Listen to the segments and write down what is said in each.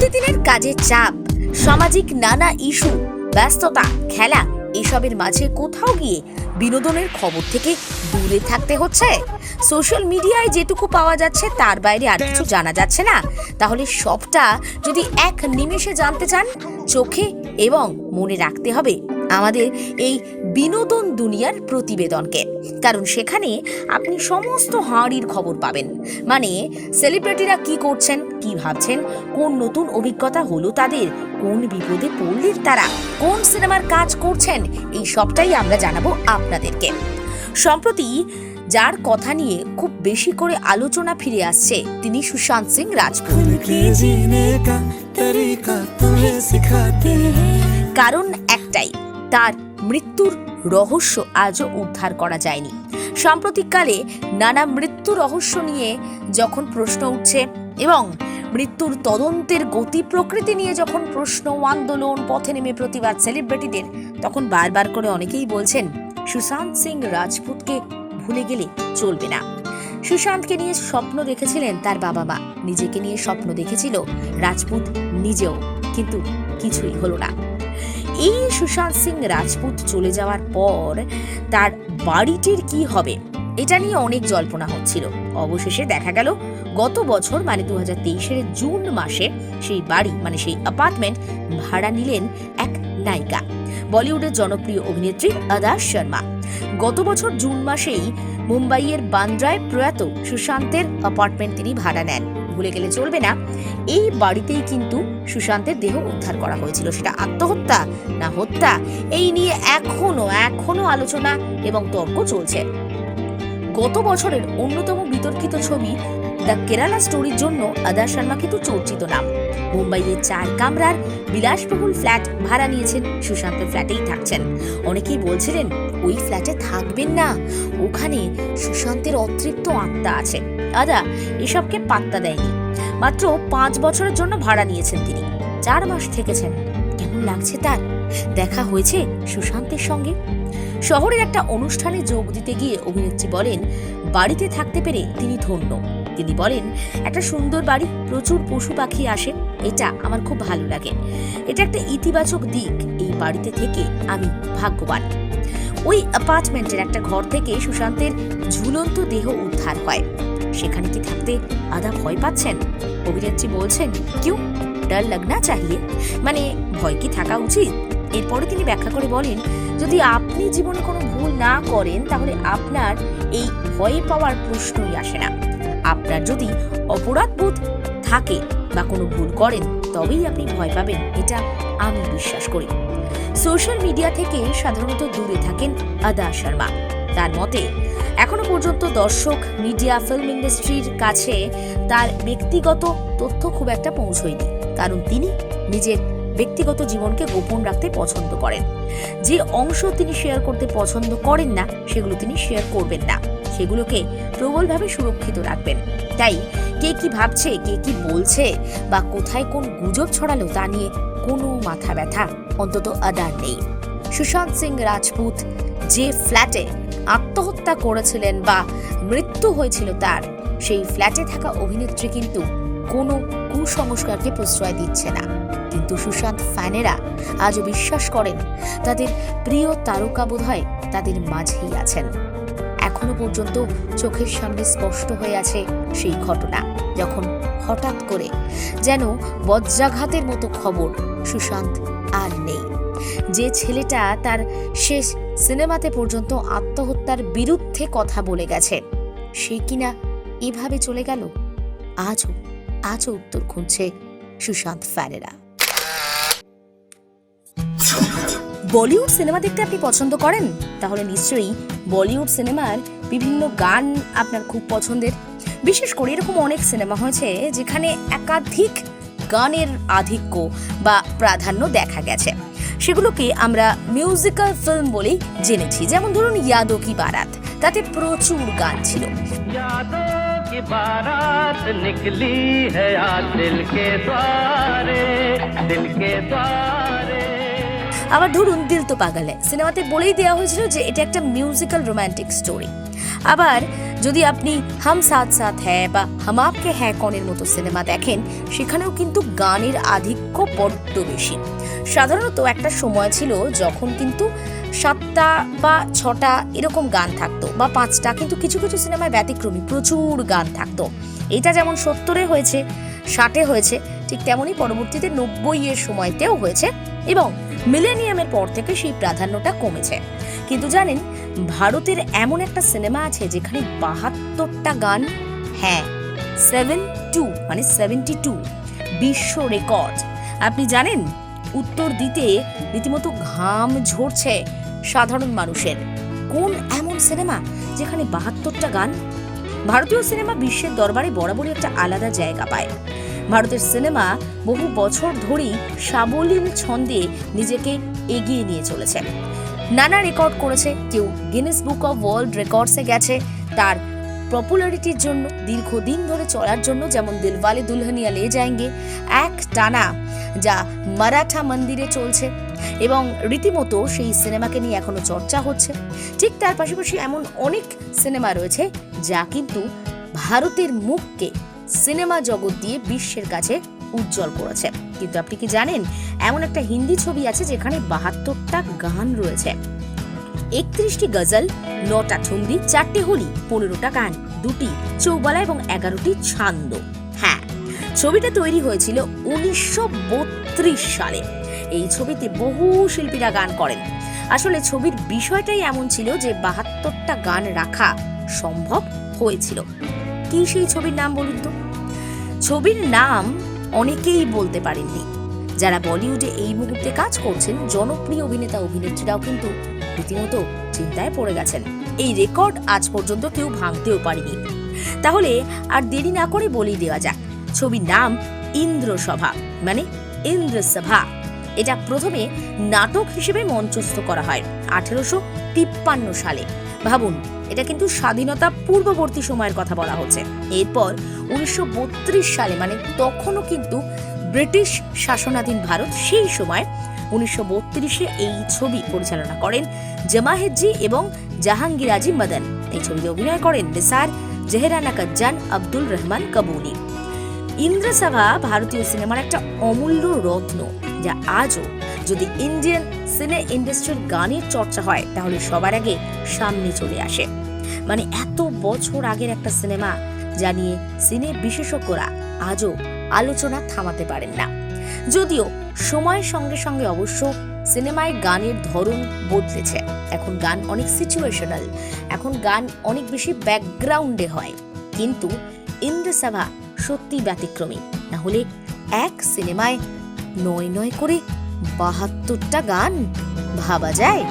প্রতিদিনের কাজের চাপ, সামাজিক নানা ইস্যু, ব্যস্ততা, খেলা, এসবের মাঝে কোথাও গিয়ে বিনোদনের খবর থেকে দূরে থাকতে হচ্ছে। সোশ্যাল মিডিয়ায় যেটুকু পাওয়া যাচ্ছে তার বাইরে আর কিছু জানা যাচ্ছে না। তাহলে সবটা যদি এক নিমেষে জানতে চান, চোখে এবং মনে রাখতে হবে। আমাদের এই বিনোদন দুনিয়ার প্রতিবেদনকে। কারণ সেখানে আপনি সমস্ত হাঁড়ির খবর পাবেন। মানে সেলিব্রিটিরা কি করছেন কি ভাবছেন কোন নতুন অভিজ্ঞতা হলো তাদের কোন বিপদে পড়লেন তারা কোন সিনেমার কাজ করছেন এই সবটাই আমরা জানাব আপনাদেরকে। সম্প্রতি যার কথা নিয়ে খুব বেশি করে আলোচনা ফিরে আসছে তিনি সুশান্ত সিং রাজপুত। কারণ একটাই তার মৃত্যুর রহস্য আজও উদ্ধার করা যায়নি। সাম্প্রতিককালে নানা মৃত্যু রহস্য নিয়ে যখন প্রশ্ন উঠছে এবং মৃত্যুর তদন্তের গতি প্রকৃতি নিয়ে যখন প্রশ্ন আন্দোলন, পথে নেমে প্রতিবাদ সেলিব্রিটিদের তখন বারবার করে অনেকেই বলছেন, সুশান্ত সিং রাজপুতকে ভুলে গেলে চলবে না। সুশান্তকে নিয়ে স্বপ্ন দেখেছিলেন তার বাবা মা। নিজেকে নিয়ে স্বপ্ন দেখেছিল রাজপুত নিজেও, কিন্তু কিছুই হলো না। এই সুশান্ত সিং রাজপুত চলে যাওয়ার পর তার বাড়িটির কি হবে? এটা নিয়ে অনেক জল্পনা হচ্ছিল। অবশেষে দেখা গেল, গত বছর মানে দু হাজার জুন মাসে সেই বাড়ি মানে সেই অ্যাপার্টমেন্ট ভাড়া নিলেন এক নায়িকা, বলিউডের জনপ্রিয় অভিনেত্রী আদা শর্মা। গত বছর জুন মাসেই মুম্বাইয়ের বান্দ্রায় প্রয়াত সুশান্তের অ্যাপার্টমেন্ট তিনি ভাড়া নেন। ভুলে গেলে চলবে না। এই বাড়িতেই কিন্তু সুশান্তের দেহ উদ্ধার করা হয়েছিল। সেটা আত্মহত্যা না হত্যা? এই নিয়ে এখনও এখনও আলোচনা এবং তর্ক চলছে। গত বছরের অন্যতম বিতর্কিত ছবি দ্য কেরালা স্টোরির জন্য আদা শর্মা কিন্তু চর্চিত নাম। মুম্বাইয়ের চার কামরার বিলাসবহুল ফ্ল্যাট ভাড়া নিয়েছেন সুশান্তের ফ্ল্যাটেই থাকছেন। অনেকেই বলছিলেন, ওই ফ্ল্যাটে থাকবেন না। ওখানে সুশান্তের অতৃপ্ত আত্মা আছে। আদা এসবকে পাত্তা দেয়নি। মাত্র পাঁচ বছরের জন্য ভাড়া নিয়েছেন তিনি। চার মাস থেকেছেন। কেমন লাগছে তার? দেখা হয়েছে সুশান্তের সঙ্গে। শহরের একটা অনুষ্ঠানে যোগ দিতে গিয়ে অভিনেত্রী বলেন, বাড়িতে থাকতে পেরে তিনি ধন্য। তিনি বলেন, একটা সুন্দর বাড়ি, প্রচুর পশু পাখি আসে। এটা আমার খুব ভালো লাগে। এটা একটা ইতিবাচক দিক। এই বাড়িতে থেকে আমি ভাগ্যবান। ওই অ্যাপার্টমেন্টের একটা ঘর থেকে সুশান্তের ঝুলন্ত দেহ উদ্ধার হয়। সেখানে কি থাকতে আদা ভয় পাচ্ছেন? অভিনেত্রী বলছেন, কিউ ডার লাগনা চাহিয়ে। মানে ভয় কি থাকা উচিত? এরপরে তিনি ব্যাখ্যা করে বলেন, যদি আপনি জীবনে কোনো ভুল না করেন, তাহলে আপনার এই ভয় পাওয়ার প্রশ্নই আসে না। আপনার যদি অপরাধ বোধ থাকে বা কোনো ভুল করেন, তবেই আপনি ভয় পাবেন, এটা আমি বিশ্বাস করি। সোশ্যাল মিডিয়া থেকে সাধারণত দূরে থাকেন আদা শর্মা। তার মতে এখনও পর্যন্ত দর্শক মিডিয়া ফিল্ম ইন্ডাস্ট্রির কাছে তার ব্যক্তিগত তথ্য খুব একটা পৌঁছয়নি। কারণ তিনি নিজের ব্যক্তিগত জীবনকে গোপন রাখতে পছন্দ করেন। যে অংশ তিনি শেয়ার করতে পছন্দ করেন না, সেগুলো তিনি শেয়ার করবেন না। সেগুলোকে প্রবলভাবে সুরক্ষিত রাখবেন। তাই কে কি ভাবছে, কে কি বলছে, বা কোথায় কোন গুজব ছড়ালো তা নিয়ে কোনো মাথা ব্যথা অন্তত আদার নেই। সুশান্ত সিং রাজপুত যে ফ্ল্যাটে আত্মহত্যা করেছিলেন বা মৃত্যু হয়েছিল তার, সেই ফ্ল্যাটে থাকা অভিনেত্রী কিন্তু কোনো কুসংস্কারকে প্রশ্রয় দিচ্ছে না। কিন্তু সুশান্ত ফ্যানেরা আজও বিশ্বাস করেন, তাদের প্রিয় তারকা বোধহয় তাদের মাঝেই আছেন। এখনও পর্যন্ত চোখের সামনে স্পষ্ট হয়ে আছে সেই ঘটনা, যখন হঠাৎ করে যেন বজ্রাঘাতের মতো খবর সুশান্ত আর নেই। যে ছেলেটা তার শেষ সিনেমাতে পর্যন্ত আত্মহত্যার বিরুদ্ধে কথা বলে গেছে, সে কিনা এভাবে চলে গেল? আজও আজও উত্তর খুঁজছে সুশান্ত ফ্যানেরা বলিউড সিনেমা দেখতে আপনি পছন্দ করেন? তাহলে নিশ্চয়ই বলিউড সিনেমার বিভিন্ন গান আপনার খুব পছন্দের। বিশেষ করে এরকম অনেক সিনেমা হয়েছে যেখানে একাধিক গানের আধিক্য বা প্রাধান্য দেখা গেছে। সেগুলোকে আমরা মিউজিক্যাল ফিল্ম বলেই জেনেছি যেমন ধরুন ইয়াদো কি বারাত তাতে প্রচুর গান ছিল यादों की बारात निकली है आज दिल के द्वारे दिल के द्वारे আবার ধরুন দিল তো পাগালে সিনেমাতে বলেই দেওয়া হয়েছিল যে এটা একটা মিউজিক্যাল রোমান্টিক স্টোরি আবার যদি আপনি হাম সাথ সাথ হ্যাঁ বা হাম আপকে হ্যাঁ কনের মতো সিনেমা দেখেন, সেখানেও কিন্তু গানের আধিক্য বড্ড বেশি। সাধারণত একটা সময় ছিল যখন কিন্তু সাতটা বা ছটা এরকম গান থাকতো বা পাঁচটা, কিন্তু কিছু কিছু সিনেমায় ব্যতিক্রমী প্রচুর গান থাকতো। এটা যেমন সত্তরে হয়েছে, ষাটে হয়েছে, ঠিক তেমনই পরবর্তীতে নব্বই এর সময়তেও হয়েছে এবং মিলেনিয়ামের পর থেকে সেই প্রাধান্যটা কমেছে। কিন্তু জানেন, ভারতের এমন একটা সিনেমা আছে যেখানে বাহাত্তরটা গান হ্যাঁ সেভেন টু মানে সেভেন্টি টু বিশ্ব রেকর্ড। আপনি জানেন, উত্তর দিতে রীতিমতো ঘাম ঝরছে সাধারণ মানুষের। কোন এমন সিনেমা যেখানে বাহাত্তরটা গান? ভারতীয় সিনেমা বিশ্বের দরবারে বরাবরই একটা আলাদা জায়গা পায়। ভারতের সিনেমা বহু বছর ধরেই সাবলীল ছন্দে নিজেকে এগিয়ে নিয়ে চলেছে। নানা রেকর্ড করেছে, কেউ গিনেস বুক অফ ওয়ার্ল্ড রেকর্ডসে গেছে, তার পপুলারিটির জন্য, দীর্ঘদিন ধরে চলার জন্য যেমন দিলওয়ালে দুলহানিয়া লে যায়েঙ্গে এক টানা যা মারাঠা মন্দিরে চলছে এবং রীতিমতো সেই সিনেমাকে নিয়ে এখনও চর্চা হচ্ছে। ঠিক তার পাশাপাশি এমন অনেক সিনেমা রয়েছে যা কিন্তু ভারতের মুখকে সিনেমা জগৎ দিয়ে বিশ্বের কাছে উজ্জ্বল করেছে। কিন্তু আপনি কি জানেন, এমন একটা হিন্দি ছবি আছে যেখানে বাহাত্তরটা গান রয়েছে? একত্রিশটি গজল, নটা ঠুমরি চারটে হোলি, পনেরোটা গান, দুটি চৌবালা এবং এগারোটি ছান্দ। হ্যাঁ ছবিটা তৈরি হয়েছিল উনিশশো বত্রিশ সালে। এই ছবিতে বহু শিল্পীরা গান করেন। আসলে ছবির বিষয়টাই এমন ছিল যে বাহাত্তরটা গান রাখা সম্ভব হয়েছিল। কি সেই ছবির নাম বলুন তো? ছবির নাম অনেকেই বলতে পারেননি। যারা বলিউডে এই মুহূর্তে কাজ করছেন, জনপ্রিয় অভিনেতা অভিনেত্রীরাও কিন্তু রীতিমতো চিন্তায় পড়ে গেছেন। এই রেকর্ড আজ পর্যন্ত কেউ ভাঙতেও পারেনি। তাহলে আর দেরি না করে বলেই দেওয়া যাক, ছবির নাম ইন্দ্রসভা মানে ইন্দ্রসভা। এটা প্রথমে নাটক হিসেবে মঞ্চস্থ করা হয় আঠেরোশো তিপ্পান্ন সালে। ভাবুন, এটা কিন্তু স্বাধীনতা পূর্ববর্তী সময়ের কথা বলা হচ্ছে। এরপর উনিশশো বত্রিশ সালে মানে তখনও কিন্তু ব্রিটিশ শাসনাধীন ভারত সেই সময় উনিশশো বত্রিশে এই ছবি পরিচালনা করেন জামাহেদজি এবং জাহাঙ্গীরাজি মদন। এই ছবিতে অভিনয় করেন নিসার জেহরানা কাজ্জান আব্দুল রহমান কাবুলি। ইন্দ্রসভা ভারতীয় সিনেমার একটা অমূল্য রত্ন। যা আজও যদি ইন্ডিয়ান সিনে ইন্ডাস্ট্রির গানের চর্চা হয়, তাহলে সবার আগে সামনে চলে আসে। মানে এত বছর আগের একটা সিনেমা যা নিয়ে সিনে বিশেষজ্ঞরা আজও আলোচনা থামাতে পারেন না। যদিও সময়ের সঙ্গে সঙ্গে অবশ্য সিনেমায় গানের ধরন বদলেছে। এখন গান অনেক সিচুয়েশনাল এখন গান অনেক বেশি ব্যাকগ্রাউন্ডে হয়। কিন্তু ইন্দ্রসভা সত্যি ব্যতিক্রমী। না হলে এক সিনেমায় নয় নয় করে বাহাত্তরটা গান ভাবা যায়।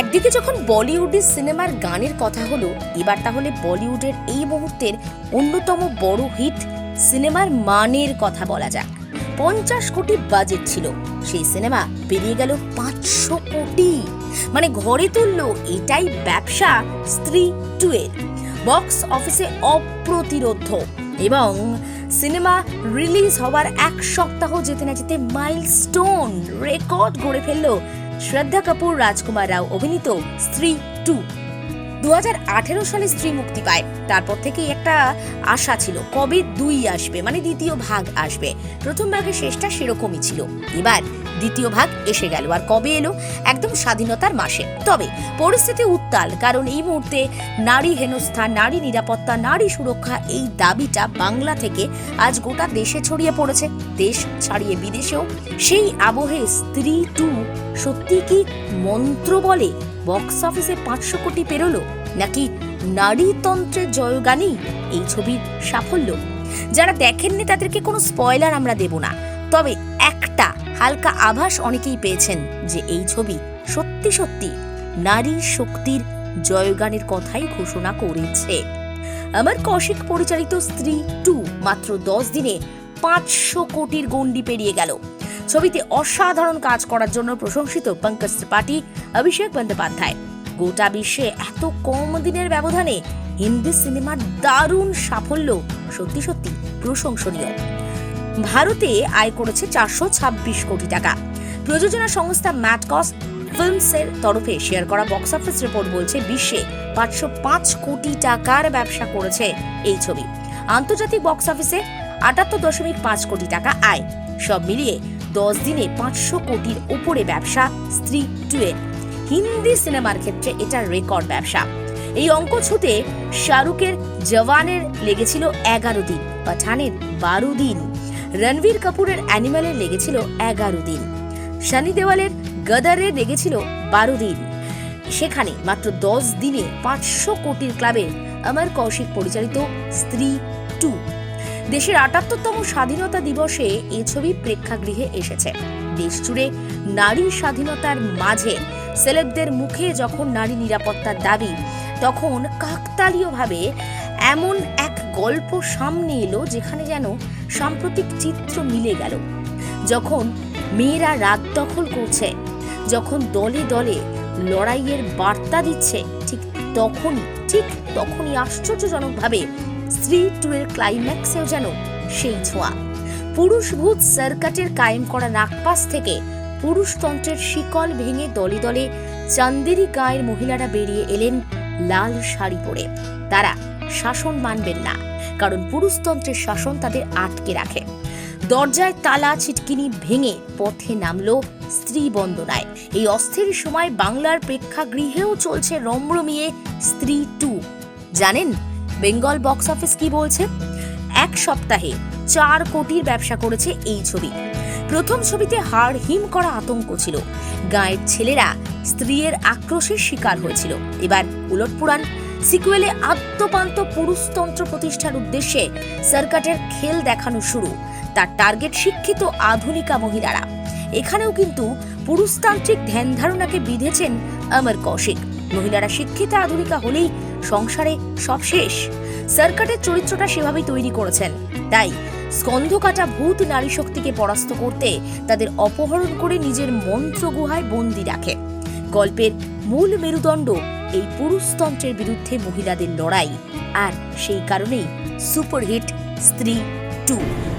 একদিকে যখন বলিউডের সিনেমার গানের কথা হলো এবার তাহলে বলিউডের এই মুহূর্তের অন্যতম বড় হিট সিনেমার মানের কথা বলা যাক। পঞ্চাশ কোটি বাজেট ছিল সেই সিনেমা পেরিয়ে গেল পাঁচশো কোটি। মানে ঘরে তুলল এটাই ব্যবসা স্ত্রী টু এর বক্স অফিসে অপ্রতিরোধ এবং সিনেমা রিলিজ হওয়ার এক সপ্তাহ যেতে না যেতে মাইলস্টোন রেকর্ড গড়ে ফেলল শ্রদ্ধা কাপুর, রাজকুমার রাও, অভিনীত স্ত্রী টু। দু হাজার আঠেরো সালে স্ত্রী মুক্তি পায়। তারপর থেকেই একটা আশা ছিল, কবে দুই আসবে মানে দ্বিতীয় ভাগ আসবে। প্রথম ভাগের শেষটা সেরকমই ছিল। এবার দ্বিতীয় ভাগ এসে গেল, আর কবে এলো? একদম স্বাধীনতার মাসে। তবে পরিস্থিতি উত্তাল, কারণ এই মুহূর্তে নারী হেনস্থা, নারী নিরাপত্তা, নারী সুরক্ষা এই দাবিটা বাংলা থেকে আজ গোটা দেশে ছড়িয়ে পড়েছে। দেশ ছাড়িয়ে বিদেশেও সেই আবহে স্ত্রী টু সত্যি কি মন্ত্র বলে? বক্স অফিসে পাঁচশো কোটি পেরোলো? নাকি নারীতন্ত্রের জয়গানই এই ছবির সাফল্য? যারা দেখেননি তাদেরকে কোনো স্পয়লার আমরা দেব না। তবে একটা হালকা আভাস অনেকেই পেয়েছেন যে এই ছবি সত্যি সত্যি নারী শক্তির জয়গানের কথাই ঘোষণা করেছে। আমার কৌশিক পরিচালিত স্ত্রী টু মাত্র দশ দিনে পাঁচশো কোটির গণ্ডি পেরিয়ে গেল। ছবিতে অসাধারণ কাজ করার জন্য প্রশংসিত পঙ্কজ ত্রিপাঠী, অভিষেক বন্দ্যোপাধ্যায়। গোটা বিশ্বে এত কম দিনের ব্যবধানে হিন্দি সিনেমার দারুণ সাফল্য সত্যি সত্যি প্রশংসনীয়। ভারতে আয় করেছে চারশো ছাব্বিশ কোটি টাকা। প্রযোজনা সংস্থা ম্যাটকস ফিল্মসের তরফে শেয়ার করা বক্স অফিস রিপোর্ট বলছে, বিশ্বে পাঁচশো পাঁচ কোটি টাকার ব্যবসা করেছে এই ছবি। আন্তর্জাতিক বক্স অফিসে আটাত্তর দশমিক পাঁচ কোটি টাকা আয়। সব মিলিয়ে দশ দিনে পাঁচশো কোটির উপরে ব্যবসা স্ত্রী টু এর হিন্দি সিনেমার ক্ষেত্রে এটা রেকর্ড ব্যবসা। এই অঙ্ক ছুতে শাহরুখের জওয়ানের লেগেছিল এগারো দিন, পাঠানের বারো দিন। রণবীর কাপুরের অ্যানিমালের লেগেছিল এগারো দিন। সানি দেওয়ালের গদারের লেগেছিল বারো দিন। সেখানে মাত্র দশ দিনে পাঁচশো কোটির ক্লাবে অমর কৌশিক পরিচালিত স্ত্রী টু। দেশের আটাত্তরতম স্বাধীনতা দিবসে এ ছবি প্রেক্ষাগৃহে এসেছে। দেশ জুড়ে নারী স্বাধীনতার মাঝে সেলেবদের মুখে যখন নারী নিরাপত্তার দাবি, তখন কাকতালীয়ভাবে এমন এক গল্প সামনে এলো যেখানে যেন সাম্প্রতিক চিত্র মিলে গেল। যখন মেয়েরা রাত দখল করছে, যখন দলে দলে লড়াইয়ের বার্তা দিচ্ছে, ঠিক তখনই ঠিক তখনই আশ্চর্যজনকভাবে স্ত্রী টু এর ক্লাইম্যাক্সেও যেন সেই ছোঁয়া। পুরুষভূত সার্কাটের কায়েম করা নাগপাস থেকে পুরুষতন্ত্রের শিকল ভেঙে দলে দলে চান্দেরি গায়ের মহিলারা বেরিয়ে এলেন লাল শাড়ি পরে। তারা শাসন মানবেন না, কারণ পুরুষতন্ত্রের শাসন তাদের আটকে রাখে। দরজায় তালা ছিটকিনি ভেঙে পথে নামলো স্ত্রী বন্দনায় এই অস্থির সময় বাংলার প্রেক্ষাগৃহেও চলছে রমরমিয়ে স্ত্রী টু। জানেন বেঙ্গল বক্স অফিস কি বলছে? এক সপ্তাহে চার কোটির ব্যবসা করেছে এই ছবি। প্রথম ছবিতে হাড় হিম করা আতঙ্ক ছিল। গায়ের ছেলেরা স্ত্রীর আক্রোশের শিকার হয়েছিল। এবার উলটপুরাণ সিকুয়েলে আত্মপান্ত পুরুষতন্ত্র প্রতিষ্ঠার উদ্দেশ্যে সার্কাটের খেল দেখানো শুরু, তার টার্গেট শিক্ষিত আধুনিকা মহিলারা। এখানেও কিন্তু পুরুষতান্ত্রিক ধ্যান ধারণাকে বিঁধেছেন অমর কৌশিক। মহিলারা শিক্ষিতা আধুনিকা হলেই সংসারে সব শেষ সার্কাটের চরিত্রটা সেভাবেই তৈরি করেছেন। তাই স্কন্ধকাটা ভূত নারী শক্তিকে পরাস্ত করতে তাদের অপহরণ করে নিজের মন্ত্র গুহায় বন্দি রাখে। গল্পের মূল মেরুদণ্ড এই পুরুষতন্ত্রের বিরুদ্ধে মহিলাদের লড়াই। আর সেই কারণেই সুপারহিট স্ত্রী টু।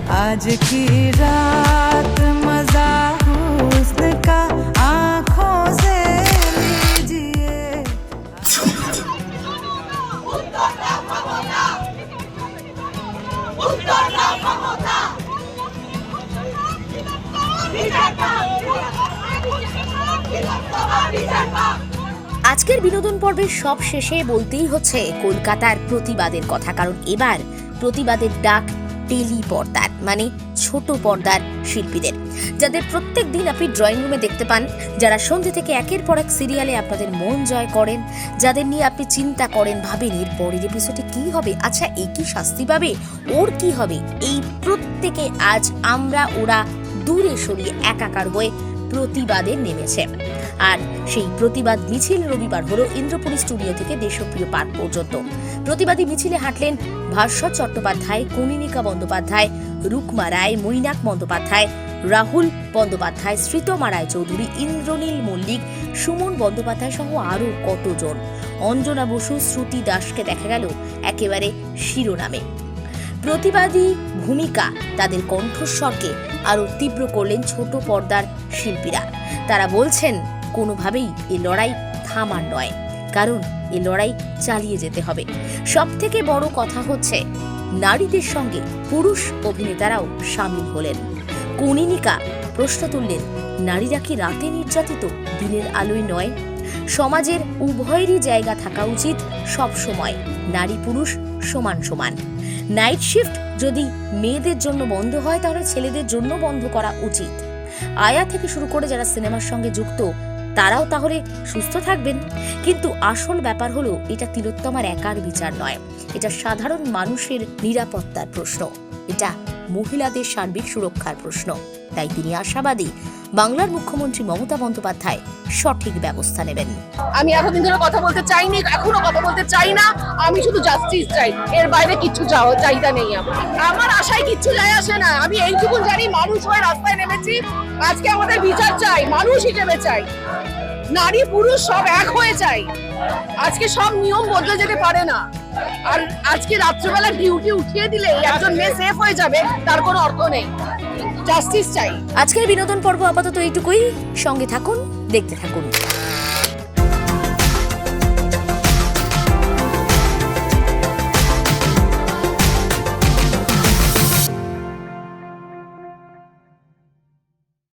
আজ কি রাত মজা হুসন কা আজকের বিনোদন পর্বের সব শেষে বলতেই হচ্ছে, কলকাতার প্রতিবাদের কথা। কারণ এবার প্রতিবাদের ডাক টেলি পর্দার মানে ছোট পর্দার শিল্পীদের। যাদের প্রত্যেক দিন আপনি ড্রয়িং রুমে দেখতে পান, যারা সন্ধ্যে থেকে একের পর এক সিরিয়ালে আপনাদের মন জয় করেন, যাদের নিয়ে আপনি চিন্তা করেন, ভাবেন, এর পরের এপিসোডে কি হবে? আচ্ছা এই কি শাস্তি পাবে? ওর কি হবে? এই প্রত্যেকে আজ আমরা, ওরা দূরে সরিয়ে একাকার হয়ে প্রতিবাদে নেমেছে। আর সেই প্রতিবাদ মিছিল রবিবার হলো ইন্দ্রপুরী স্টুডিও থেকে দেশপ্রিয় পার্ক পর্যন্ত। প্রতিবাদী মিছিলে হাঁটলেন ভাস্বর চট্টোপাধ্যায় কনিনিকা বন্দ্যোপাধ্যায়, রুকমা রায়, মৈনাক বন্দ্যোপাধ্যায়, রাহুল বন্দ্যোপাধ্যায়, শ্রীতমা রায় চৌধুরী ইন্দ্রনীল মল্লিক, সুমন বন্দ্যোপাধ্যায় সহ আরও কতজন? অঞ্জনা বসু, শ্রুতি দাসকে দেখা গেল একেবারে শিরোনামে। প্রতিবাদী ভূমিকা, তাদের কণ্ঠস্বরকে আরও তীব্র করলেন ছোট পর্দার শিল্পীরা। তারা বলছেন, কোনোভাবেই এ লড়াই থামার নয়, কারণ এ লড়াই চালিয়ে যেতে হবে। সব থেকে বড় কথা হচ্ছে, নারীদের সঙ্গে পুরুষ অভিনেতারাও সামিল হলেন। কনিনিকা প্রশ্ন তুললেন, নারীরা কি রাতে নির্যাতিত দিনের আলোয় নয়? সমাজের উভয়েরই জায়গা থাকা উচিত সব সময় নারী পুরুষ সমান সমান। নাইট শিফট যদি মেয়েদের জন্য বন্ধ হয়, তাহলে ছেলেদের জন্য বন্ধ করা উচিত। আয়া থেকে শুরু করে যারা সিনেমার সঙ্গে যুক্ত, তারাও তাহলে সুস্থ থাকবেন। কিন্তু আসল ব্যাপার হলো, এটা তিলোত্তমার একার বিচার নয়। এটা সাধারণ মানুষের নিরাপত্তার প্রশ্ন। এটা মহিলাদের সার্বিক সুরক্ষার প্রশ্ন। তাই তিনি আশাবাদী বাংলার মুখ্যমন্ত্রী মমতা বন্দ্যোপাধ্যায় সঠিক ব্যবস্থা নেবেন। আমি এতদিন ধরে কথা বলতে চাইনি, এখনও কথা বলতে চাই না। আমি শুধু জাস্টিস চাই। এর বাইরে কিচ্ছু যাও চাহিদা নেই আমার। আমার আশায় কিচ্ছু যায় আসে না। আমি এইটুকু জানি, মানুষ হয়ে রাস্তায় নেমেছি। আজকে আমাদের বিচার চাই মানুষ হিসেবে চাই। নারী, পুরুষ সব এক হয়ে চাই। আজকে সব নিয়ম বদলে যেতে পারে না। আর আজকে রাত্রেবেলা ডিউটি উঠিয়ে দিলে একজন মেয়ে সেফ হয়ে যাবে, তার কোনো অর্থ নেই। জাস্টিস চাই। আজকের বিনোদন পর্ব আপাতত এইটুকুই। সঙ্গে থাকুন দেখতে থাকুন।